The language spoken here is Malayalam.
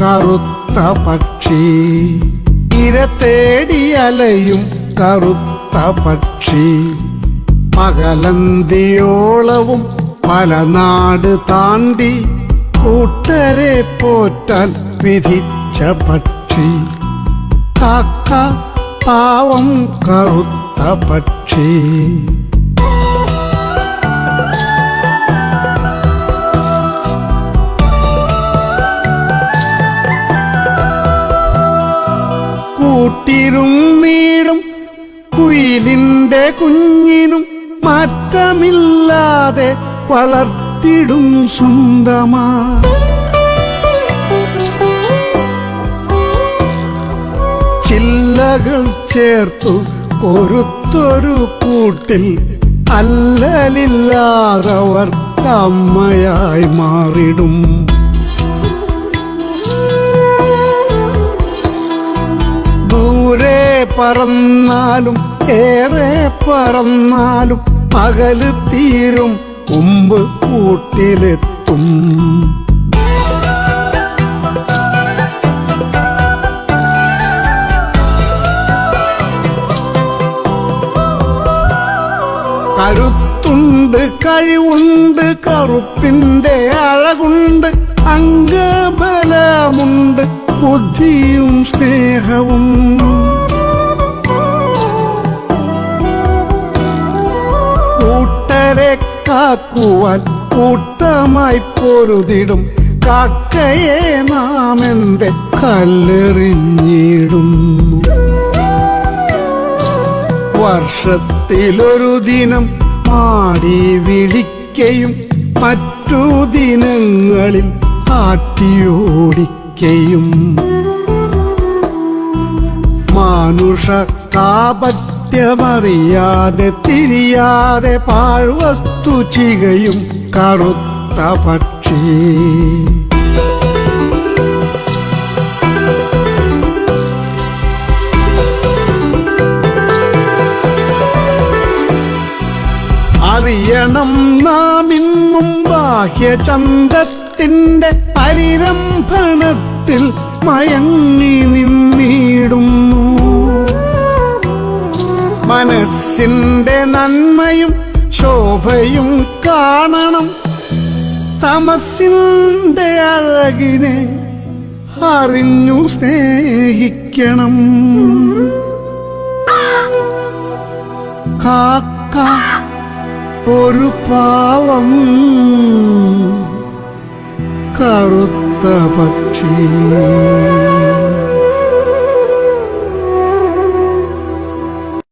കറുത്ത പക്ഷി. ഇര തേടി അലയും കറുത്ത പക്ഷി. പകലന്തിയോളവും പല നാട് താണ്ടി കൂട്ടരെ പോറ്റാൻ വിധിച്ച പക്ഷി. കാക്ക പാവം കറുത്ത പക്ഷി. കുയിലിന്റെ കുഞ്ഞിനും മാറ്റമില്ലാതെ വളർത്തിടും സ്വന്തമാ ചില്ലകൾ ചേർത്തു ഒരുത്തൊരു കൂട്ടിൽ അല്ലലില്ലാതവർ അമ്മയായി മാറിടും. ദൂരെ പറന്നാലും ഏറെ പറന്നാലും പകൽ തീരും മുമ്പ് കൂട്ടിലെത്തും. കരുത്തുണ്ട് കഴിവുണ്ട് കറുപ്പിന്റെ അഴകുണ്ട് അംഗബലമുണ്ട് ബുദ്ധിയും സ്നേഹവും. കാക്കുവാൻ കൂട്ടമായി പൊരുതിടും. കാക്കയെ നാം എന്തെ കല്ലെറിഞ്ഞിടുന്നു വർഷത്തിലൊരു ദിനം മാടി വിളിക്കയും മറ്റു ദിനങ്ങളിൽ ആട്ടിയോടിക്കയും. മാനുഷ കാപട്യമറിയാതെ തിരിയാതെ പാഴ്വസ്തു ചികയും കറുത്ത പക്ഷി. അറിയണം നാം ഇന്നും ബാഹ്യചന്തത്തിന്റെ പരിരംഭണത്തിൽ മയങ്ങി നിന്നിടുന്നു മനസ്സിന്റെ നന്മയും ശോഭയും കാണണം. തമസിന്റെ അഴകിനെ അറിഞ്ഞു സ്നേഹിക്കണം. കാക്ക ഒരു പാവം കറുത്ത പക്ഷി.